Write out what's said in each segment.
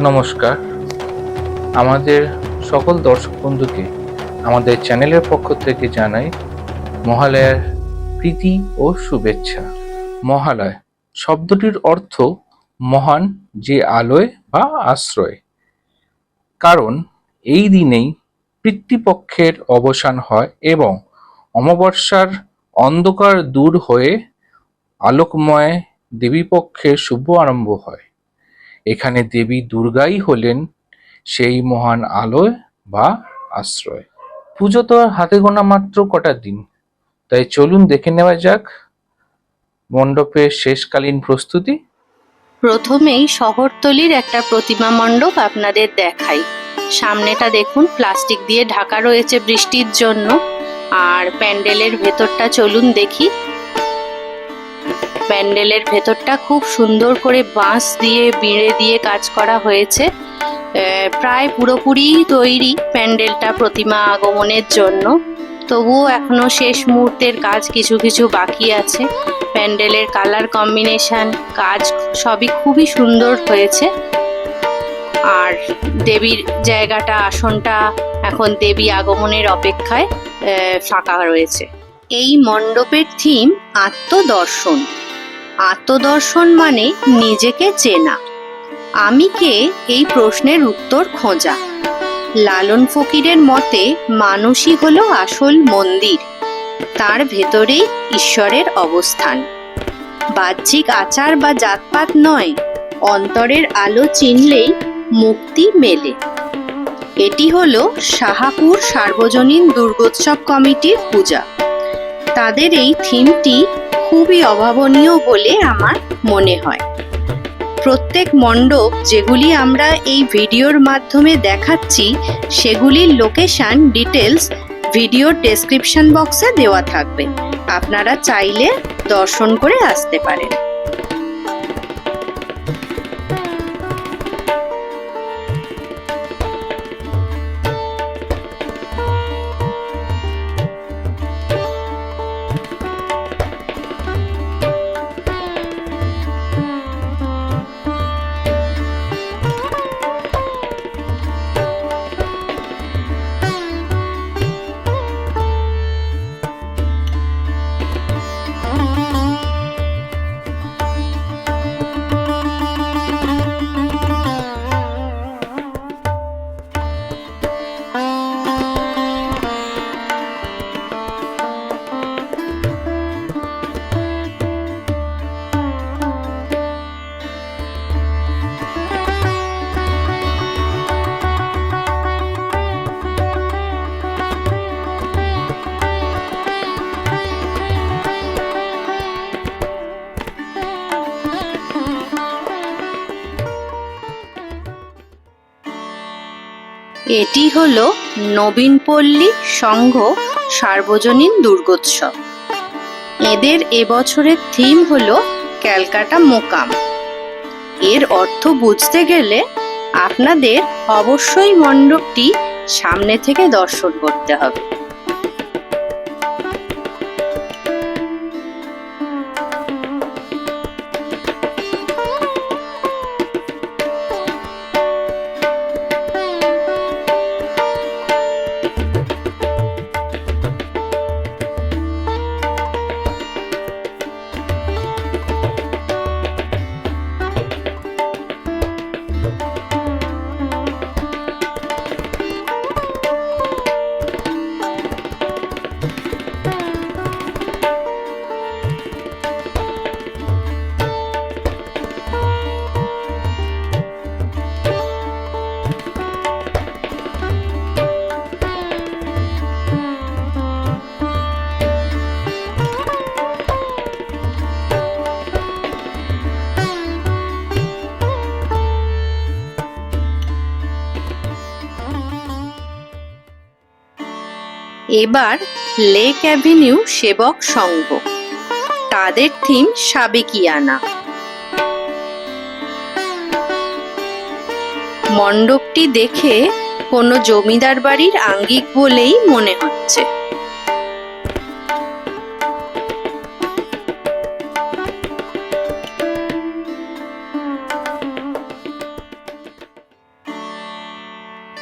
নমস্কার। আমাদের সকল দর্শক বন্ধুকে আমাদের চ্যানেলের পক্ষ থেকে জানাই মহালয়ার প্রীতি ও শুভেচ্ছা। মহালয় শব্দটির অর্থ মহান যে আলোয় বা আশ্রয়। কারণ এই দিনেই পিতৃপক্ষের অবসান হয় এবং অমাবস্যার অন্ধকার দূর হয়ে আলোকময় দেবীপক্ষের শুভ আরম্ভ হয়। এখানে দেবী দুর্গাই হলেন সেই মহান আলোয় বা আশ্রয়। পুজো তো আর হাতে গোনা মাত্র কটা দিন। তাই চলুন দেখে নেওয়া যাক মণ্ডপের শেষকালীন প্রস্তুতি। প্রথমেই শহরতলির একটা প্রতিমা মণ্ডপ আপনাদের দেখাই। সামনেটা দেখুন, প্লাস্টিক দিয়ে ঢাকা রয়েছে বৃষ্টির জন্য। আর প্যান্ডেলের ভেতরটা চলুন দেখি। প্যান্ডেলের ভেতরটা খুব সুন্দর করে বাঁশ দিয়ে, বিড়ে দিয়ে কাজ করা হয়েছে। প্রায় পুরোপুরি তৈরি প্যান্ডেলটা প্রতিমা আগমনের জন্য। তবুও এখনও শেষ মুহূর্তের কাজ কিছু কিছু বাকি আছে। প্যান্ডেলের কালার কম্বিনেশন, কাজ সবই খুবই সুন্দর হয়েছে। আর দেবীর জায়গাটা, আসনটা এখন দেবী আগমনের অপেক্ষায় ফাঁকা রয়েছে। এই মণ্ডপের থিম আত্মদর্শন। আত্মদর্শন মানে নিজেকে চেনা। আমি কে? এই প্রশ্নের উত্তর খোঁজা। লালন ফকিরের মতে, মানুষই হলো আসল মন্দির। তার ভেতরেই ঈশ্বরের অবস্থান। বাহ্যিক আচার বা জাতপাত নয়, অন্তরের আলো চিনলেই মুক্তি মেলে। এটি হলো শাহাপুর সার্বজনীন দুর্গোৎসব কমিটির পূজা। তাদের এই থিমটি খুবই অভাবনীয় বলে আমার মনে হয়। প্রত্যেক মণ্ডপ যেগুলি আমরা এই ভিডিওর মাধ্যমে দেখাচ্ছি, সেগুলির লোকেশান ডিটেলস ভিডিও ডেসক্রিপশন বক্সে দেওয়া থাকবে। আপনারা চাইলে দর্শন করে আসতে পারেন। এটি হলো নবীনপল্লী সংঘ সার্বজনীন দুর্গোৎসব। এদের এবছরের থিম হল ক্যালকাটা মোকাম। এর অর্থ বুঝতে গেলে আপনাদের অবশ্যই মণ্ডপটি সামনে থেকে দর্শন করতে হবে। এবার লেক অ্যাভিনিউ সেবক সংঘ। তাদের থিম সাবেকিয়ানা। মণ্ডপটি দেখে কোনো জমিদার বাড়ির আঙ্গিক বলেই মনে হচ্ছে।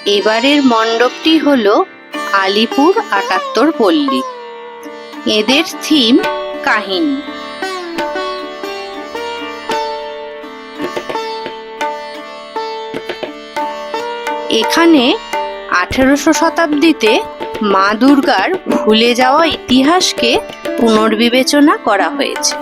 এবারের মণ্ডপটি হলো আলিপুর আটাত্তর পল্লী। এদের থিম কাহিনী। এখানে আঠেরোশো শতাব্দীতে মা দুর্গার ভুলে যাওয়া ইতিহাসকে পুনর্বিবেচনা করা হয়েছে।